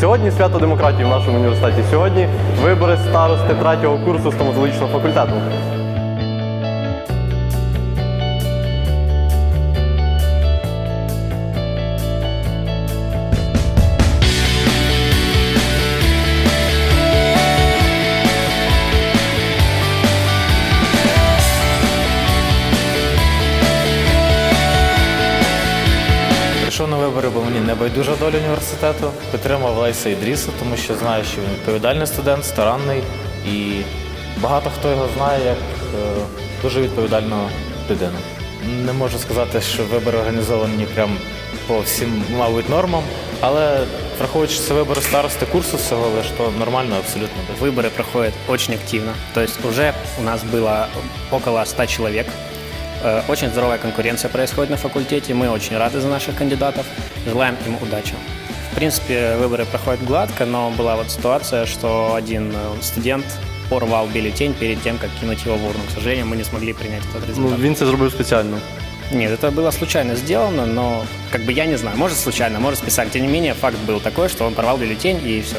Сьогодні свято демократії в нашому університеті. Сьогодні вибори старости третього курсу стоматологічного факультету. вибори, бо мені не байдужа доля університету. Підтримав Лейса Ідріса, тому що знаю, що він відповідальний студент, старанний і багато хто його знає як е, дуже відповідальну людину. Не можу сказати, що вибори організовані прям по всім, мабуть, нормам, але враховуючи, що це вибори старости курсу всього лиш, то нормально абсолютно. Выборы проходят очень активно. То есть уже у нас было около 100 человек. Э, Очень здоровая конкуренция происходит на факультете. Мы очень рады за наших кандидатов. Желаем им удачи. В принципе, выборы проходят гладко, но была вот ситуация, что один э, студент порвал бюллетень перед тем, как кинуть его в урну. К сожалению, мы не смогли принять этот Ну, результат. він це зробив спеціально. Нет, это было случайно сделано, но как бы я не знаю, может случайно, может специально. Тем не менее, факт был такой, что он порвал бюллетень и все,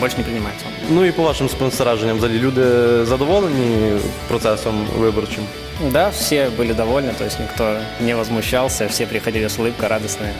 больше не принимается. Ну і по вашим спостереженням, взагалі люди задоволені процесом виборчим. Да, все были довольны, то есть никто не возмущался, все приходили с улыбкой, радостные.